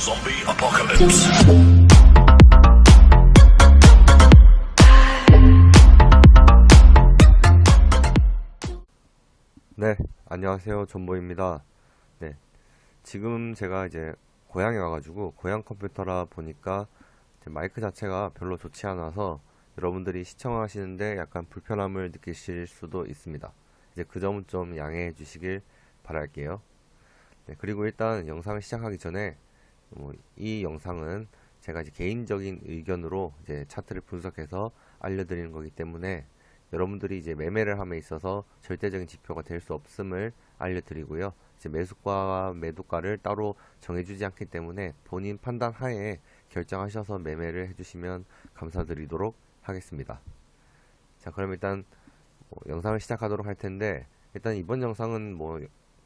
Zombie apocalypse. 네, 안녕하세요. 전보입니다. 네, 지금 제가 이제 고향에 와가지고 고향 컴퓨터라 보니까 마이크 자체가 별로 좋지 않아서 여러분들이 시청하시는데 약간 불편함을 느끼실 수도 있습니다. 이제 그 점은 좀 양해해 주시길 바랄게요. 네, 그리고 일단 영상을 시작하기 전에 뭐, 이 영상은 제가 이제 개인적인 의견으로 이제 차트를 분석해서 알려드리는 거기 때문에 여러분들이 이제 매매를 함에 있어서 절대적인 지표가 될 수 없음을 알려드리고요. 이제 매수가와 매도가를 따로 정해주지 않기 때문에 본인 판단 하에 결정하셔서 매매를 해주시면 감사드리도록 하겠습니다. 자, 그럼 일단 뭐 영상을 시작하도록 할 텐데 일단 이번 영상은 뭐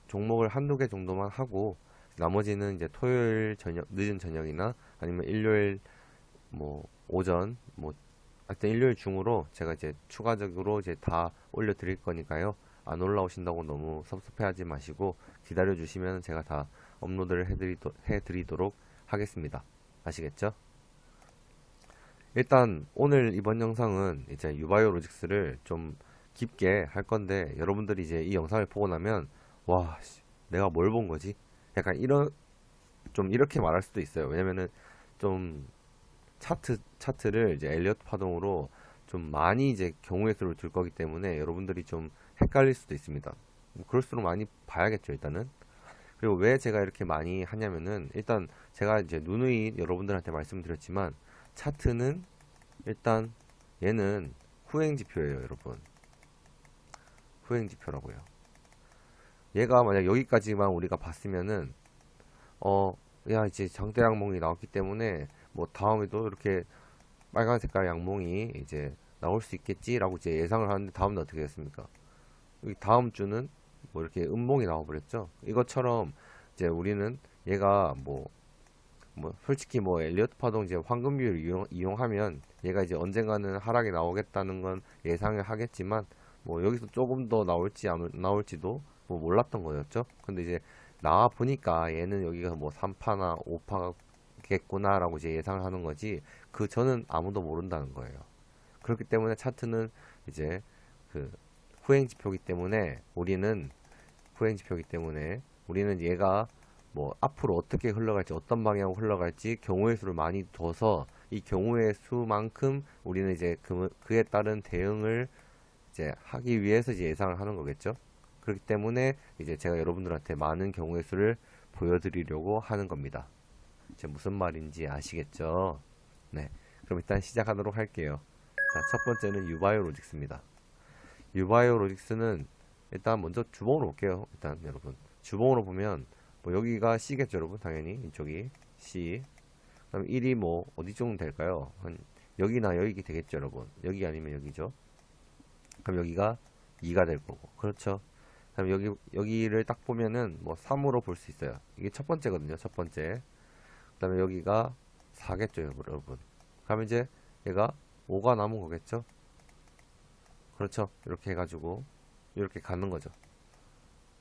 종목을 한두 개 정도만 하고 나머지는 이제 토요일 저녁 늦은 저녁이나 아니면 일요일 뭐 오전 뭐 하여튼 일요일 중으로 제가 이제 추가적으로 이제 다 올려 드릴 거니까요. 안 올라오신다고 너무 섭섭해하지 마시고 기다려 주시면 제가 다 업로드를 해드리도, 해드리도록 하겠습니다. 아시겠죠? 일단 오늘 이번 영상은 이제 유바이오 로직스를 좀 깊게 할 건데 여러분들이 이제 이 영상을 보고 나면 와 씨, 내가 뭘 본 거지? 약간 이런 좀 이렇게 말할 수도 있어요. 왜냐면은 좀 차트 차트를 이제 엘리어트 파동으로 좀 많이 이제 경우의 수를 둘 거기 때문에 여러분들이 좀 헷갈릴 수도 있습니다. 뭐 그럴수록 많이 봐야겠죠, 일단은. 그리고 왜 제가 이렇게 많이 하냐면은 일단 제가 이제 누누이 여러분들한테 말씀드렸지만 차트는 일단 얘는 후행 지표예요, 여러분. 후행 지표라고요. 얘가 만약 여기까지만 우리가 봤으면은 어, 야 이제 장대 양봉이 나왔기 때문에 뭐 다음에도 이렇게 빨간 색깔 양봉이 이제 나올 수 있겠지라고 이제 예상을 하는데 다음은 어떻게 됐습니까? 다음 주는 뭐 이렇게 음봉이 나와버렸죠. 이것처럼 이제 우리는 얘가 뭐, 뭐 솔직히 뭐 엘리어트 파동 이제 황금 비율 이용, 이용하면 얘가 이제 언젠가는 하락이 나오겠다는 건 예상을 하겠지만 뭐 여기서 조금 더 나올지 안 나올지도 뭐 몰랐던 거였죠. 근데 이제 나와 보니까 얘는 여기가 뭐 3파나 5파겠구나라고 이제 예상을 하는 거지 그 저는 아무도 모른다는 거예요. 그렇기 때문에 차트는 이제 그 후행 지표기 때문에 우리는 후행 지표기 때문에 우리는 얘가 뭐 앞으로 어떻게 흘러갈지 어떤 방향으로 흘러갈지 경우의 수를 많이 둬서 이 경우의 수만큼 우리는 이제 그, 그에 따른 대응을 이제 하기 위해서 이제 예상을 하는 거겠죠. 그렇기 때문에 이제 제가 여러분들한테 많은 경우의 수를 보여드리려고 하는 겁니다. 이제 무슨 말인지 아시겠죠? 네. 그럼 일단 시작하도록 할게요. 자, 첫 번째는 유바이오 로직스입니다. 유바이오 로직스는 일단 먼저 주봉으로 볼게요. 일단 여러분. 주봉으로 보면 뭐 여기가 C겠죠, 여러분. 당연히 이쪽이 C. 그럼 1이 뭐 어디 정도 될까요? 한 여기나 여기 되겠죠, 여러분. 여기 아니면 여기죠. 그럼 여기가 2가 될 거고. 그렇죠. 그럼 여기 여기를 딱 보면은 뭐 3으로 볼 수 있어요. 이게 첫 번째거든요. 첫 번째. 그다음에 여기가 4겠죠, 여러분. 그럼 이제 얘가 5가 남은 거겠죠? 그렇죠. 이렇게 해가지고 이렇게 가는 거죠.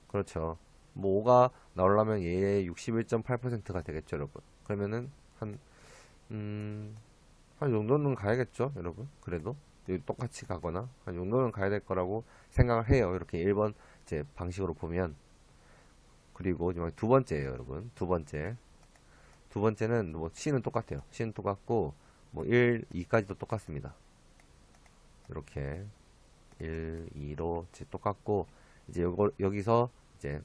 그렇죠. 뭐 5가 나오려면 얘의 61.8%가 되겠죠, 여러분. 그러면은 한 음, 한 정도는 가야겠죠, 여러분. 그래도 똑같이 가거나 한 정도는 가야 될 거라고 생각을 해요. 이렇게 1번 제 방식으로 보면 그리고 이제 두 번째예요, 여러분. 두 번째. 두 번째는 뭐 C는 똑같아요. C는 똑같고 뭐 1, 2까지도 똑같습니다. 이렇게 1, 2로 이제 똑같고 이제 요거, 여기서 이제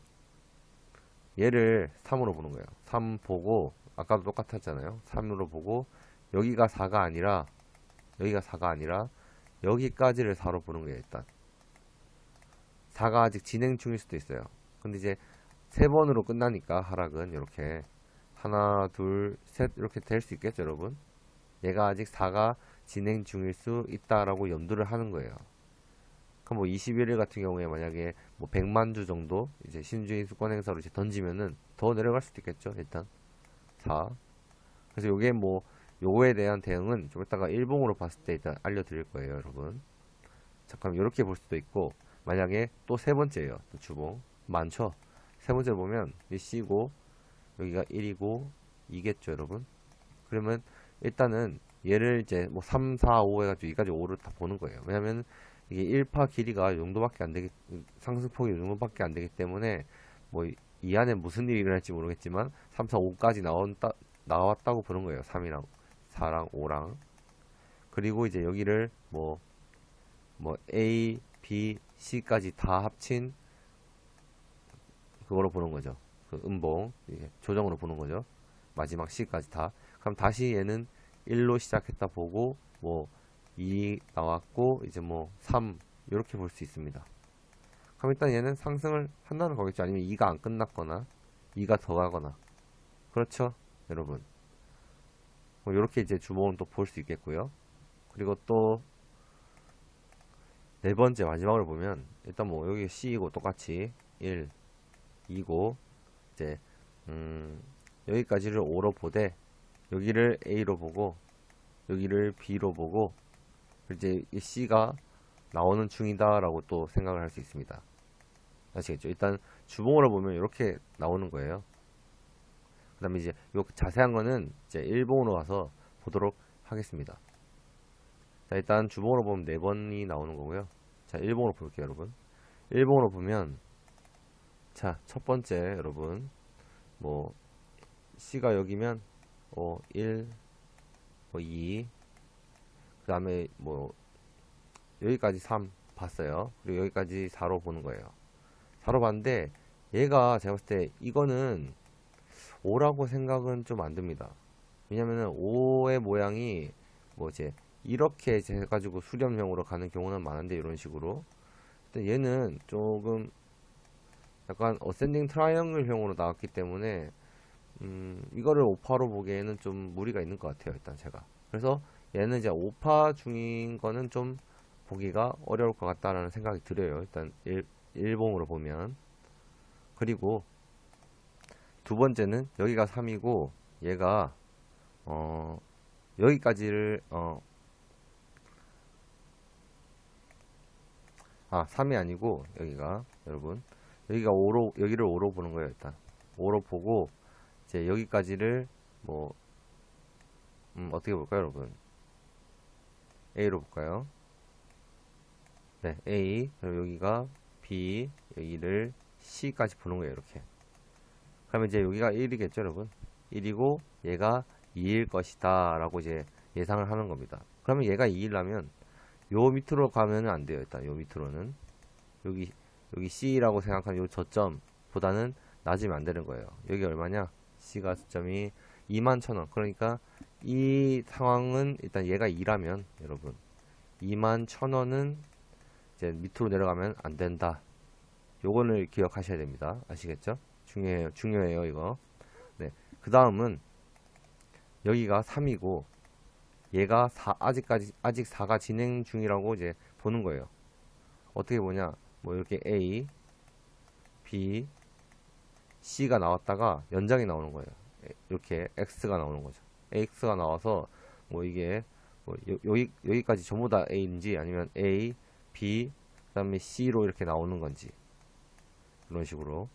얘를 3으로 보는 거예요. 3 보고 아까도 똑같았잖아요. 3으로 보고 여기가 4가 아니라 여기가 4가 아니라 여기까지를 4로 보는 거예요, 일단. 4가 아직 진행 중일 수도 있어요. 근데 이제 세 번으로 끝나니까 하락은 이렇게 하나, 둘, 셋 이렇게 될 수 있겠죠, 여러분? 얘가 아직 4가 진행 중일 수 있다라고 염두를 하는 거예요. 그럼 뭐 21일 같은 경우에 만약에 뭐 100만 주 정도 이제 신주인 수권 행사로 이제 던지면은 더 내려갈 수도 있겠죠, 일단. 4. 그래서 요게 뭐 요거에 대한 대응은 좀 이따가 일봉으로 봤을 때 일단 알려드릴 거예요, 여러분. 잠깐 이렇게 볼 수도 있고 만약에 또 세 번째예요, 또 주봉 많죠. 세 번째 보면 이 C고 여기가 1이고 2겠죠, 여러분? 그러면 일단은 얘를 이제 뭐 3, 4, 5 해가지고 2까지 5를 다 보는 거예요. 왜냐면 이게 1파 길이가 이 정도밖에 안 되기, 상승폭이 이 정도밖에 안 되기 때문에 뭐 이 안에 무슨 일이 일어날지 모르겠지만 3, 4, 5까지 나온다, 나왔다고 보는 거예요. 3이랑 4랑 5랑. 그리고 이제 여기를 뭐, 뭐 A, B, C까지 다 합친 그거로 보는 거죠. 그 음봉, 이게 조정으로 보는 거죠. 마지막 C까지 다. 그럼 다시 얘는 1로 시작했다 보고, 뭐, 2 나왔고, 이제 뭐, 3, 이렇게 볼 수 있습니다. 그럼 일단 얘는 상승을 한다는 거겠죠. 아니면 2가 안 끝났거나, 2가 더 가거나. 그렇죠? 여러분. 뭐, 이렇게 이제 주봉은 또 볼 수 있겠고요. 그리고 또, 네 번째 마지막으로 보면, 일단 뭐, 여기 C이고 똑같이 1, 2고, 이제, 음, 여기까지를 5로 보되, 여기를 A로 보고, 여기를 B로 보고, 이제 이 C가 나오는 중이다 라고 또 생각을 할 수 있습니다. 아시겠죠? 일단 주봉으로 보면 이렇게 나오는 거예요. 그 다음에 이제 요 자세한 거는 이제 일봉으로 가서 보도록 하겠습니다. 자, 일단 주봉으로 보면 4번이 나오는 거고요. 자, 일봉으로 볼게요, 여러분. 일봉으로 보면, 자, 첫 번째, 여러분. 뭐, C가 여기면, 어, 1, 뭐, 2, 그 다음에 뭐, 여기까지 3 봤어요. 그리고 여기까지 4로 보는 거예요. 4로 봤는데, 얘가 제가 봤을 때, 이거는 5라고 생각은 좀 안 듭니다. 왜냐면은 5의 모양이, 뭐, 이제, 이렇게 해가지고 수렴형으로 가는 경우는 많은데, 이런 식으로. 얘는 조금, 약간 어센딩 트라이앵글형으로 나왔기 때문에, 음, 이거를 5파로 보기에는 좀 무리가 있는 것 같아요, 일단 제가. 그래서 얘는 이제 5파 중인 거는 좀 보기가 어려울 것 같다라는 생각이 들어요. 일단 일, 일봉으로 보면. 그리고 두 번째는 여기가 3이고 얘가 어 여기까지를 어 아, 3이 아니고 여기가 여러분 여기가 5로 여기를 5로 보는 거예요, 일단. 5로 보고 이제 여기까지를 뭐 음, 어떻게 볼까요, 여러분? A로 볼까요? 네, A. 그리고 여기가 B, 여기를 C까지 보는 거예요, 이렇게. 그러면 이제 여기가 1이겠죠, 여러분? 1이고 얘가 2일 것이다 라고 이제 예상을 하는 겁니다. 그러면 얘가 2일라면 요 밑으로 가면은 안 돼요, 일단 요 밑으로는. 여기 여기 C라고 생각하는 요 저점보다는 낮으면 안 되는 거예요. 여기 얼마냐? C가 저점이 21,000원. 그러니까 이 상황은 일단 얘가 2라면 여러분 21,000원은 이제 밑으로 내려가면 안 된다. 요거를 기억하셔야 됩니다. 아시겠죠? 중요해요. 중요해요, 이거. 네. 그 다음은 여기가 3이고 얘가 4 아직까지 아직 4가 진행 중이라고 이제 보는 거예요. 어떻게 보냐? 뭐 이렇게 A, B, C가 나왔다가 연장이 나오는 거예요. 이렇게 X가 나오는 거죠. X가 나와서 뭐 이게 뭐 여, 여기 여기까지 전부 다 A인지 아니면 A, B, 그다음에 C로 이렇게 나오는 건지 이런 식으로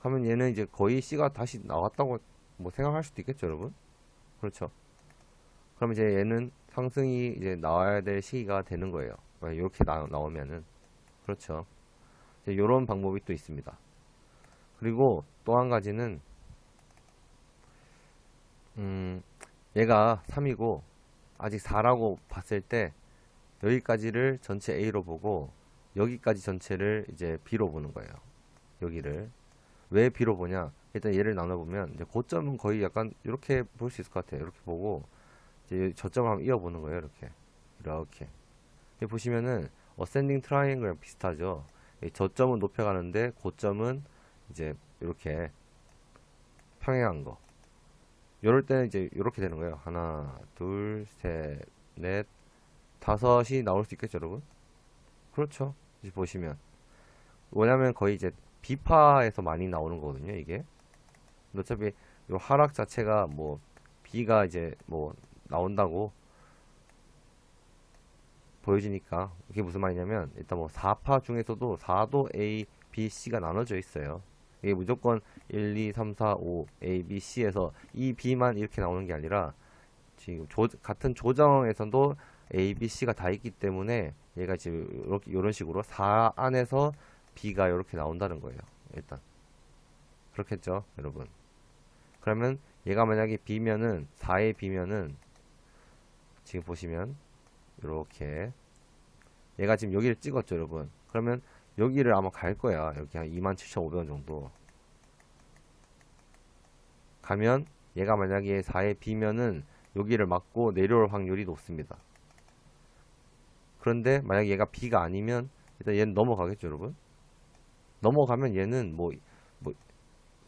하면 얘는 이제 거의 C가 다시 나왔다고 뭐 생각할 수도 있겠죠, 여러분. 그렇죠. 그럼 이제 얘는 상승이 이제 나와야 될 시기가 되는 거예요. 이렇게 나, 나오면은 그렇죠. 이런 방법이 또 있습니다. 그리고 또 한 가지는 음, 얘가 3이고 아직 4라고 봤을 때 여기까지를 전체 A로 보고 여기까지 전체를 이제 B로 보는 거예요. 여기를 왜 B로 보냐? 일단 얘를 나눠보면 이제 고점은 거의 약간 이렇게 볼 수 있을 것 같아요. 이렇게 보고 이제 저점을 한번 이어보는 거예요. 이렇게 이렇게 여기 보시면은 어센딩 트라이앵글랑 비슷하죠. 이 저점은 높여가는데 고점은 이제 이렇게 평행한 거. 이럴 때는 이제 이렇게 되는 거예요. 하나, 둘, 셋, 넷, 다섯이 나올 수 있겠죠, 여러분? 그렇죠. 이제 보시면. 왜냐면 거의 이제 B파에서 많이 나오는 거거든요, 이게. 어차피 이 하락 자체가 뭐 B가 이제 뭐 나온다고 보여지니까 이게 무슨 말이냐면 일단 뭐 4파 중에서도 4도 A, B, C가 나눠져 있어요. 이게 무조건 1, 2, 3, 4, 5, A, B, C에서 이 B만 이렇게 나오는 게 아니라 지금 조, 같은 조정에서도 A, B, C가 다 있기 때문에 얘가 지금 이렇게 이런 식으로 4 안에서 B가 이렇게 나온다는 거예요. 일단 그렇겠죠, 여러분. 그러면 얘가 만약에 B면은 4의 B면은 지금 보시면 이렇게 얘가 지금 여기를 찍었죠, 여러분. 그러면 여기를 아마 갈 거야. 여기 한 27,500원 정도. 가면 얘가 만약에 4에 B면은 여기를 맞고 내려올 확률이 높습니다. 그런데 만약에 얘가 B가 아니면 일단 얘는 넘어가겠죠, 여러분. 넘어가면 얘는 뭐, 뭐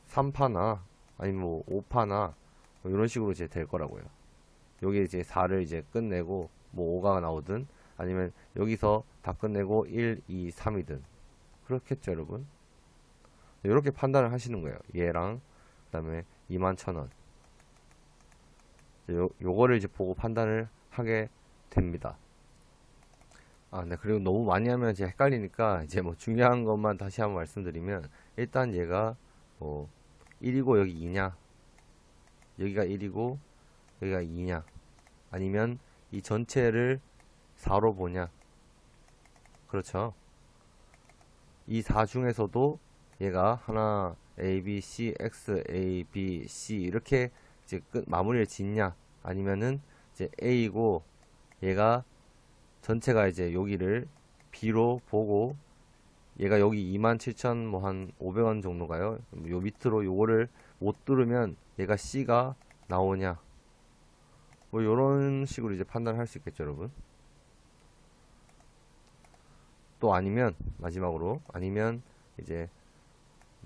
3파나 아니면 뭐 5파나 뭐 이런 식으로 이제 될 거라고요. 여기 이제 4를 이제 끝내고 뭐 5가 나오든 아니면 여기서 다 끝내고 1, 2, 3이든 그렇겠죠 여러분? 이렇게 판단을 하시는 거예요. 얘랑 그 다음에 21,000원. 요, 요거를 이제 보고 판단을 하게 됩니다. 아, 네. 그리고 너무 많이 하면 이제 헷갈리니까 이제 뭐 중요한 것만 다시 한번 말씀드리면 일단 얘가 뭐 1이고 여기 2냐? 여기가 1이고 여기가 2냐? 아니면 이 전체를 4로 보냐? 그렇죠. 이 4 중에서도 얘가 하나 A, B, C, X, A, B, C 이렇게 이제 끝 마무리를 짓냐? 아니면은 이제 A고 얘가 전체가 이제 여기를 B로 보고 얘가 여기 27,000 뭐 한 500원 정도 가요? 요 밑으로 요거를 못 뚫으면 얘가 C가 나오냐 뭐 요런 식으로 이제 판단을 할 수 있겠죠 여러분? 또 아니면 마지막으로 아니면 이제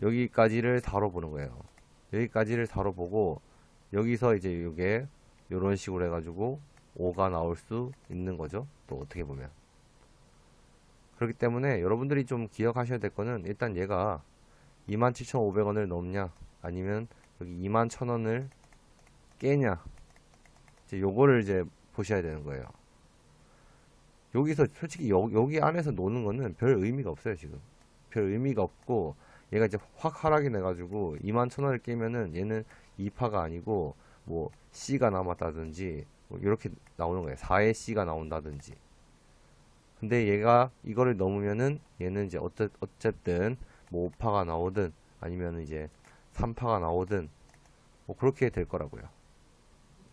여기까지를 다뤄 보는 거예요. 여기까지를 다뤄 보고 여기서 이제 요게 요런 식으로 해가지고 5가 나올 수 있는 거죠 또 어떻게 보면. 그렇기 때문에 여러분들이 좀 기억하셔야 될 거는 일단 얘가 27,500원을 넘냐 아니면 여기 21,000원을 깨냐 이제 요거를 이제 보셔야 되는 거예요. 여기서 솔직히 여, 여기 안에서 노는 거는 별 의미가 없어요 지금. 별 의미가 없고 얘가 이제 확 하락이 내가지고 21,000원을 깨면은 얘는 2파가 아니고 뭐 C가 남았다든지 뭐 이렇게 나오는 거예요. 4의 C가 나온다든지. 근데 얘가 이거를 넘으면은 얘는 이제 어째, 어쨌든 뭐 5파가 나오든 아니면 이제 3파가 나오든 뭐 그렇게 될 거라고요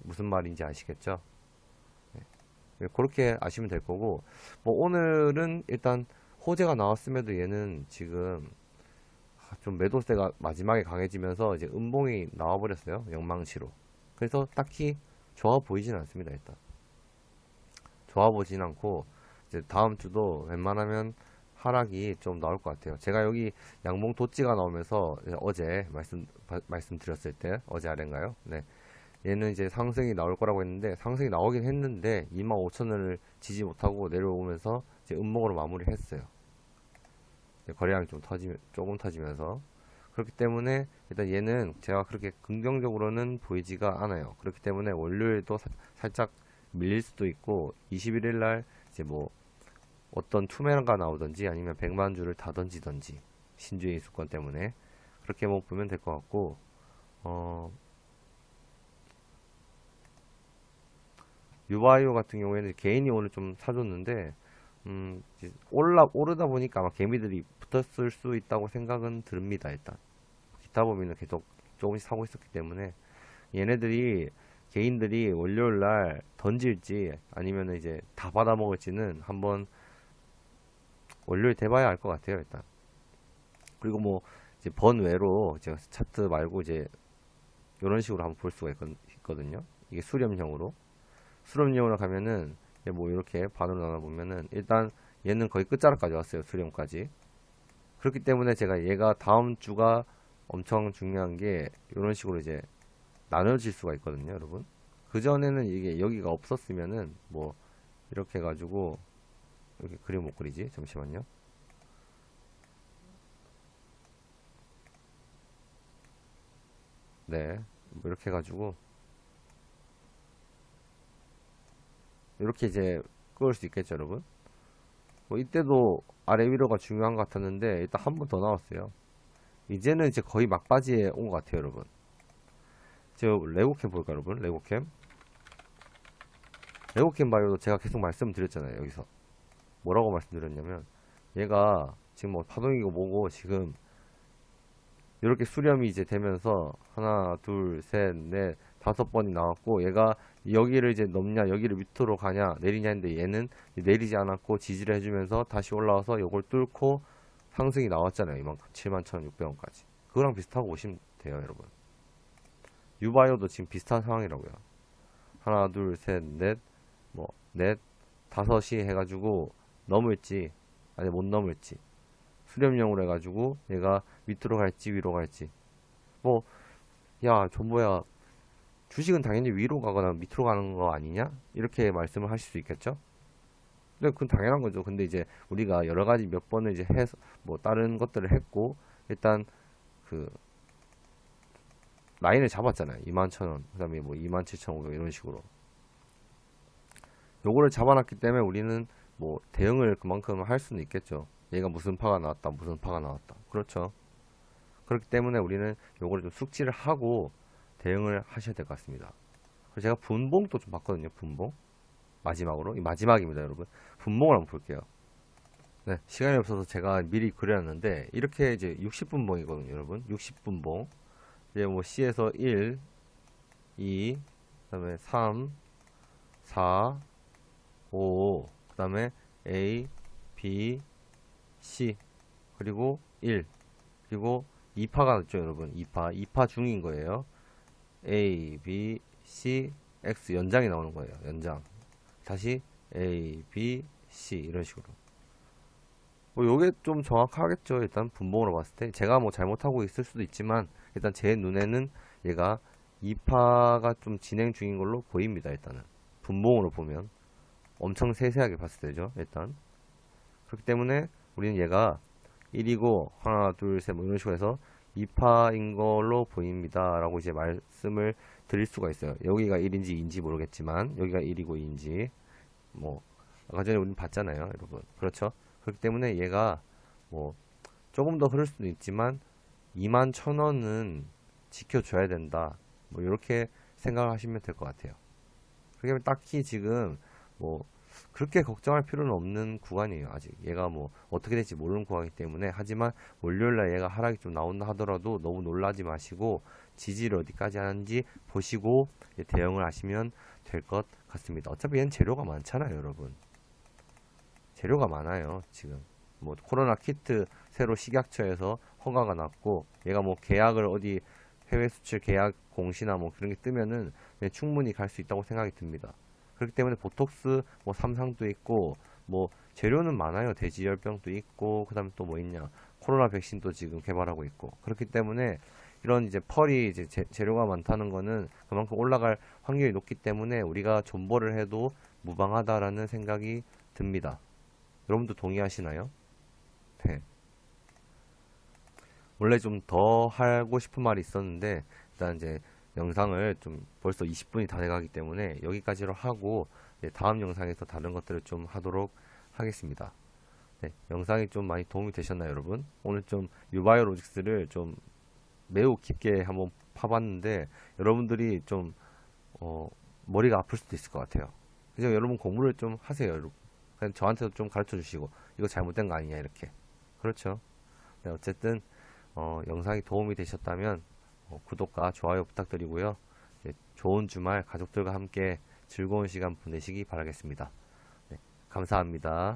무슨 말인지 아시겠죠? 네, 그렇게 아시면 될 거고 뭐 오늘은 일단 호재가 나왔음에도 얘는 지금 아, 좀 매도세가 마지막에 강해지면서 이제 음봉이 나와버렸어요 영망치로. 그래서 딱히 좋아 보이진 않습니다 일단. 좋아 보진 않고 이제 다음 주도 웬만하면 하락이 좀 나올 것 같아요. 제가 여기 양봉 도찌가 나오면서 어제 말씀 바- 말씀드렸을 때 어제 아래인가요? 네 얘는 이제 상승이 나올 거라고 했는데 상승이 나오긴 했는데 25,000원을 지지 못하고 내려오면서 이제 음봉으로 마무리를 했어요. 이제 거래량이 좀 터지 조금 터지면서 그렇기 때문에 일단 얘는 제가 그렇게 긍정적으로는 보이지가 않아요. 그렇기 때문에 월요일도 사- 살짝 밀릴 수도 있고 21일 날 이제 뭐 어떤 투매가 나오든지 아니면 100만 주를 다 던지든지 신주의 수권 때문에 그렇게 뭐 보면 될 것 같고 어 유바이오 같은 경우에는 개인이 오늘 좀 사줬는데 음, 올라 오르다 보니까 아마 개미들이 붙었을 수 있다고 생각은 듭니다 일단. 기타 범위는 계속 조금씩 사고 있었기 때문에 얘네들이 개인들이 월요일 날 던질지 아니면 이제 다 받아 먹을지는 한번 월요일 돼봐야 알 것 같아요 일단. 그리고 뭐 이제 번외로 제가 차트 말고 이제 이런 식으로 한번 볼 수가 있거, 있거든요. 이게 수렴형으로 수렴용으로 가면은 뭐 이렇게 반으로 나눠 보면은 일단 얘는 거의 끝자락까지 왔어요 수렴까지. 그렇기 때문에 제가 얘가 다음 주가 엄청 중요한 게 이런 식으로 이제 나눠질 수가 있거든요 여러분. 그 전에는 이게 여기가 없었으면은 뭐 이렇게 해가지고 여기 그림 못 그리지? 잠시만요. 네. 뭐 이렇게 해가지고 이렇게 이제 끄을 수 있겠죠 여러분 뭐 이때도 아래 위로가 중요한 것 같았는데 일단 한 번 더 나왔어요 이제는 이제 거의 막바지에 온 것 같아요, 여러분. 저 레고캠 볼까, 여러분? 레고캠. 레고캠 바이오도 제가 계속 말씀드렸잖아요, 여기서. 뭐라고 말씀드렸냐면, 얘가 지금 뭐 파동이고 뭐고 지금 이렇게 수렴이 이제 되면서 하나, 둘, 셋, 넷, 다섯 번이 나왔고 얘가 여기를 이제 넘냐, 여기를 밑으로 가냐, 내리냐 했는데 얘는 내리지 않았고 지지를 해주면서 다시 올라와서 요걸 뚫고 상승이 나왔잖아요. 이만큼 71,600원까지. 그거랑 비슷하고 보시면 돼요, 여러분. 유바이오도 지금 비슷한 상황이라고요. 하나, 둘, 셋, 넷, 뭐, 넷, 다섯이 해가지고 넘을지, 아니 못 넘을지. 수렴용으로 해가지고 얘가 밑으로 갈지 위로 갈지. 뭐, 야, 전보야, 주식은 당연히 위로 가거나 밑으로 가는 거 아니냐? 이렇게 말씀을 하실 수 있겠죠? 근데 그건 당연한 거죠. 근데 이제 우리가 여러 가지 몇 번을 이제 해서 뭐 다른 것들을 했고 일단 그 라인을 잡았잖아요. 21,000원, 그다음에 뭐 27,500원 이런 식으로. 요거를 잡아놨기 때문에 우리는 뭐 대응을 그만큼 할 수는 있겠죠. 얘가 무슨 파가 나왔다, 무슨 파가 나왔다. 그렇죠. 그렇기 때문에 우리는 요거를 좀 숙지를 하고 대응을 하셔야 될 것 같습니다. 그리고 제가 분봉도 좀 봤거든요. 분봉. 마지막으로. 이 마지막입니다, 여러분. 분봉을 한번 볼게요. 네, 시간이 없어서 제가 미리 그려놨는데, 이렇게 이제 60분봉이거든요, 여러분. 60분봉. 이제 뭐 C에서 1, 2, 그 다음에 3, 4, 5, 그 다음에 A, B, C, 그리고 1, 그리고 2파가 있죠, 여러분. 2파. 2파 중인 거예요. A, B, C, X 연장이 나오는 거예요. 연장. 다시 A, B, C 이런 식으로. 뭐 요게 좀 정확하겠죠. 일단 분봉으로 봤을 때 제가 뭐 잘못하고 있을 수도 있지만 일단 제 눈에는 얘가 2파가 좀 진행 중인 걸로 보입니다. 일단은 분봉으로 보면 엄청 세세하게 봤을 때죠. 일단 그렇기 때문에 우리는 얘가 1이고 하나 둘 셋 뭐 이런 식으로 해서 2파인 걸로 보입니다. 라고 이제 말씀을 드릴 수가 있어요. 여기가 1인지 2인지 모르겠지만, 여기가 1이고 2인지, 뭐, 아까 전에 우린 봤잖아요, 여러분. 그렇죠? 그렇기 때문에 얘가, 뭐, 조금 더 흐를 수도 있지만, 2만 1000원은 지켜줘야 된다. 뭐, 이렇게 생각하시면 될 것 같아요. 그렇기 때문에 딱히 지금, 뭐, 그렇게 걱정할 필요는 없는 구간이에요, 아직. 얘가 뭐, 어떻게 될지 모르는 구간이기 때문에. 하지만, 월요일날 얘가 하락이 좀 나온다 하더라도 너무 놀라지 마시고, 지지를 어디까지 하는지 보시고, 대응을 하시면 될 것 같습니다. 어차피 얘는 재료가 많잖아요, 여러분. 재료가 많아요, 지금. 뭐, 코로나 키트 새로 식약처에서 허가가 났고, 얘가 뭐, 계약을 어디, 해외 수출 계약 공시나 뭐 그런 게 뜨면은 충분히 갈 수 있다고 생각이 듭니다. 그렇기 때문에 보톡스 뭐 삼상도 있고 뭐 재료는 많아요. 돼지열병도 있고 그다음에 또 뭐 있냐 코로나 백신도 지금 개발하고 있고 그렇기 때문에 이런 이제 펄이 이제 재, 재료가 많다는 거는 그만큼 올라갈 확률이 높기 때문에 우리가 존버를 해도 무방하다라는 생각이 듭니다. 여러분도 동의하시나요? 네. 원래 좀 더 하고 싶은 말이 있었는데 일단 이제 영상을 좀 벌써 20분이 다 돼가기 때문에 여기까지로 하고 다음 영상에서 다른 것들을 좀 하도록 하겠습니다. 네, 영상이 좀 많이 도움이 되셨나요, 여러분? 오늘 좀 유바이오 로직스를 좀 매우 깊게 한번 파봤는데 여러분들이 좀 어, 머리가 아플 수도 있을 것 같아요. 그래서 여러분 공부를 좀 하세요, 여러분. 그냥 저한테도 좀 가르쳐 주시고 이거 잘못된 거 아니냐 이렇게. 그렇죠. 네, 어쨌든 어, 영상이 도움이 되셨다면 어, 구독과 좋아요 부탁드리고요. 이제 좋은 주말 가족들과 함께 즐거운 시간 보내시기 바라겠습니다. 네, 감사합니다.